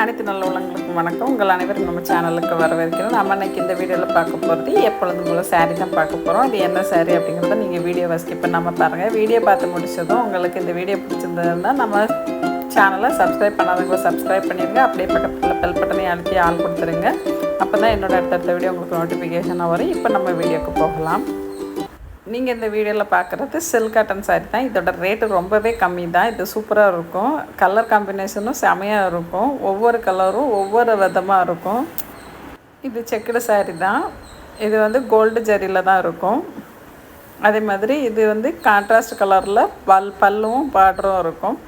அனைத்து நல்ல உள்ளங்களுக்கும் வணக்கம். உங்கள் அனைவரும் நம்ம சேனலுக்கு வரவேற்கிறோம். நம்ம அன்றைக்கி இந்த வீடியோவில் பார்க்க போகிறது எப்பொழுதும் போல சாரீ தான் பார்க்க போகிறோம் அது என்ன சாரீ அப்படிங்கிறத நீங்கள் வீடியோவை ஸ்கிப் பண்ணாமல் பாருங்கள் வீடியோ பார்த்து முடிச்சதும் உங்களுக்கு இந்த வீடியோ பிடிச்சிருந்ததுன்னா நம்ம சேனலை சப்ஸ்கிரைப் பண்ணாதவங்க சப்ஸ்கிரைப் பண்ணிடுங்க. அப்படியே பக்கத்தில் பெல் பட்டனை அழுத்தி ஆள் கொடுத்துருங்க. அப்போ தான் என்னோடய அடுத்தடுத்த வீடியோ உங்களுக்கு நோட்டிஃபிகேஷனாக வரும். இப்போ நம்ம வீடியோக்கு போகலாம். நீங்கள் இந்த வீடியோவில் பார்க்குறது சில்க் காட்டன் சாரி தான். இதோட ரேட்டு ரொம்பவே கம்மி தான். இது சூப்பராக இருக்கும். கலர் காம்பினேஷனும் செமையாக இருக்கும். ஒவ்வொரு கலரும் ஒவ்வொரு விதமாக இருக்கும். இது செக்குடு சாரி தான். இது வந்து கோல்டு ஜரியில் தான் இருக்கும். அதே மாதிரி இது வந்து கான்ட்ராஸ்ட் கலரில் பல் பல்லும் பார்டரும் இருக்கும்.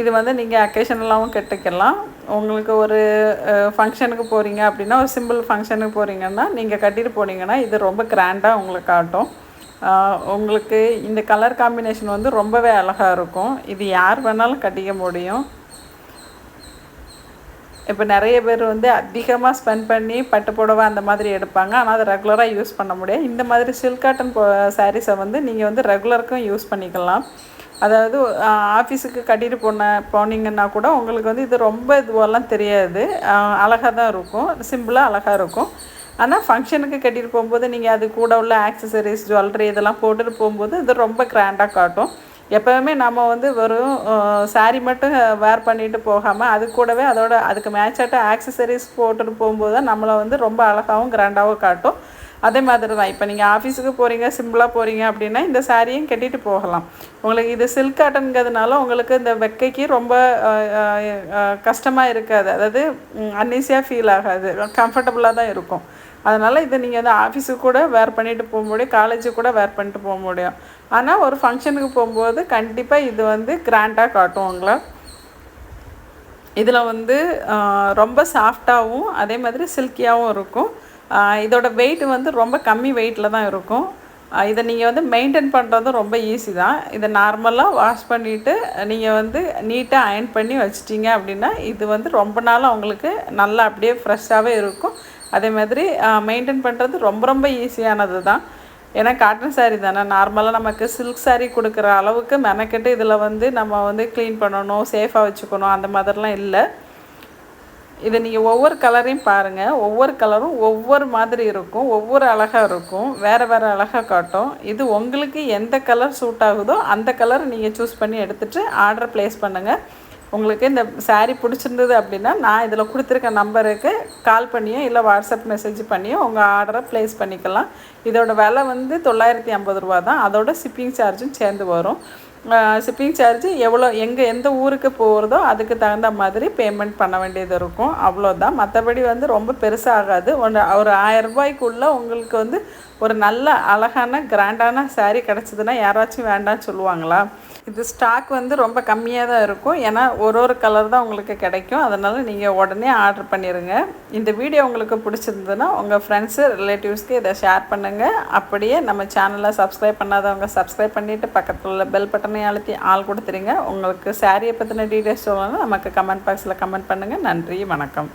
இது வந்து நீங்கள் அக்கேஷனலாகவும் கட்டிக்கலாம். உங்களுக்கு ஒரு ஃபங்க்ஷனுக்கு போகிறீங்க அப்படின்னா ஒரு சிம்பிள் ஃபங்க்ஷனுக்கு போகிறீங்கன்னா நீங்கள் கட்டிட்டு போனீங்கன்னா இது ரொம்ப கிராண்டாக உங்களுக்கு காட்டும். உங்களுக்கு இந்த கலர் காம்பினேஷன் வந்து ரொம்பவே அழகாக இருக்கும். இது யார் வேணாலும் கட்டிக்க முடியும். இப்போ நிறைய பேர் வந்து அதிகமாக ஸ்பெண்ட் பண்ணி பட்டு புடவை அந்த மாதிரி எடுப்பாங்க. ஆனால் அதை ரெகுலராக யூஸ் பண்ண முடியாது. இந்த மாதிரி சில்க் காட்டன் சாரீஸை வந்து நீங்கள் வந்து ரெகுலருக்கும் யூஸ் பண்ணிக்கலாம். அதாவது ஆஃபீஸுக்கு கட்டிட்டு போன போனீங்கன்னா கூட உங்களுக்கு வந்து இது ரொம்ப இதுவெல்லாம் தெரியாது. அழகாக தான் இருக்கும். சிம்பிளாக அழகாக இருக்கும். ஆனால் ஃபங்க்ஷனுக்கு கட்டிட்டு போகும்போது நீங்கள் அது கூட உள்ள ஆக்சசரிஸ் ஜுவல்லரி இதெல்லாம் போட்டுட்டு போகும்போது இது ரொம்ப கிராண்டாக காட்டும். எப்போவுமே நம்ம வந்து வெறும் saree மட்டும் வேர் பண்ணிட்டு போகாமல் அது கூடவே அதோட அதுக்கு மேட்சாட்ட ஆக்சசரிஸ் போட்டுட்டு போகும்போது தான் நம்மளை வந்து ரொம்ப அழகாகவும் கிராண்டாகவும் காட்டும். அதே மாதிரி தான் இப்போ நீங்கள் ஆஃபீஸுக்கு போகிறீங்க சிம்பிளாக போகிறீங்க அப்படின்னா இந்த சாரியும் கட்டிட்டு போகலாம். உங்களுக்கு இது சில்க் காட்டனுங்கிறதுனால உங்களுக்கு இந்த வெக்கைக்கு ரொம்ப கஷ்டமாக இருக்காது. அதாவது அன்ஈஸியாக ஃபீல் ஆகாது. கம்ஃபர்டபுளாக தான் இருக்கும். அதனால் இதை நீங்கள் வந்து ஆஃபீஸுக்கு கூட வேர் பண்ணிட்டு போக முடியும். காலேஜுக்கு கூட வேர் பண்ணிட்டு போக முடியும். ஆனால் ஒரு ஃபங்க்ஷனுக்கு போகும்போது கண்டிப்பாக இது வந்து கிராண்டாக காட்டும் உங்களை இதில் வந்து ரொம்ப சாஃப்டாகவும் அதே மாதிரி சில்கியாகவும் இருக்கும். இதோட வெயிட் வந்து ரொம்ப கம்மி வெயிட்டில் தான் இருக்கும். இதை நீங்கள் வந்து மெயின்டைன் பண்ணுறதும் ரொம்ப ஈஸி தான். இதை நார்மலாக வாஷ் பண்ணிவிட்டு நீங்கள் வந்து நீட்டாக அயன் பண்ணி வச்சிட்டிங்க அப்படின்னா இது வந்து ரொம்ப நாள் உங்களுக்கு நல்லா அப்படியே ஃப்ரெஷ்ஷாகவே இருக்கும். அதே மாதிரி மெயின்டைன் பண்ணுறது ரொம்ப ரொம்ப ஈஸியானது தான். ஏன்னா காட்டன் சாரீ தானே. நார்மலாக நமக்கு சில்க் சாரீ கொடுக்குற அளவுக்கு மெனக்கெட்டு இதில் வந்து நம்ம வந்து க்ளீன் பண்ணணும் சேஃபாக வச்சுக்கணும் அந்த மாதிரிலாம் இல்லை. இதை நீங்கள் ஒவ்வொரு கலரையும் பாருங்கள் ஒவ்வொரு கலரும் ஒவ்வொரு மாதிரி இருக்கும். ஒவ்வொரு அழகாக இருக்கும். வேறு வேறு அழகாக காட்டும். இது உங்களுக்கு எந்த கலர் சூட் ஆகுதோ அந்த கலர் நீங்கள் சூஸ் பண்ணி எடுத்துகிட்டு ஆர்டர் ப்ளேஸ் பண்ணுங்கள் உங்களுக்கு இந்த சாரீ பிடிச்சிருந்தது அப்படின்னா நான் இதில் கொடுத்துருக்க நம்பருக்கு கால் பண்ணியோ இல்லை வாட்ஸ்அப் மெசேஜ் பண்ணியோ உங்கள் ஆர்டரை ப்ளேஸ் பண்ணிக்கலாம். இதோட விலை வந்து தொள்ளாயிரத்தி ஐம்பது ரூபா தான். அதோட ஷிப்பிங் சார்ஜும் சேர்ந்து வரும். ஷிப்பிங் சார்ஜ் எவ்வளோ எங்கே எந்த ஊருக்கு போகிறதோ அதுக்கு தகுந்த மாதிரி பேமெண்ட் பண்ண வேண்டியது இருக்கும். அவ்வளோதான். மற்றபடி வந்து ரொம்ப பெருசாகாது. ஒன்று ஒரு ஆயிரம் ரூபாய்க்குள்ளே உங்களுக்கு வந்து ஒரு நல்ல அழகான கிராண்டான சாரீ கிடச்சிதுன்னா யாராச்சும் வேண்டாம்னு சொல்லுவாங்களா? இது ஸ்டாக் வந்து ரொம்ப கம்மியாக தான் இருக்கும். ஏன்னா ஒரு ஒரு கலர் தான் உங்களுக்கு கிடைக்கும். அதனால் நீங்கள் உடனே ஆர்டர் பண்ணிடுங்க இந்த வீடியோ உங்களுக்கு பிடிச்சிருந்ததுன்னா உங்கள் ஃப்ரெண்ட்ஸு ரிலேட்டிவ்ஸ்க்கு இதை ஷேர் பண்ணுங்கள் அப்படியே நம்ம சேனலை சப்ஸ்கிரைப் பண்ணாதவங்க சப்ஸ்கிரைப் பண்ணிவிட்டு பக்கத்தில் உள்ள பெல் பட்டனை அழுத்தி ஆள் கொடுத்துருங்க. உங்களுக்கு சாரியை பற்றின டீட்டெயில்ஸ் சொல்லணும்னா நமக்கு கமெண்ட் பாக்ஸில் கமெண்ட் பண்ணுங்கள் நன்றி வணக்கம்.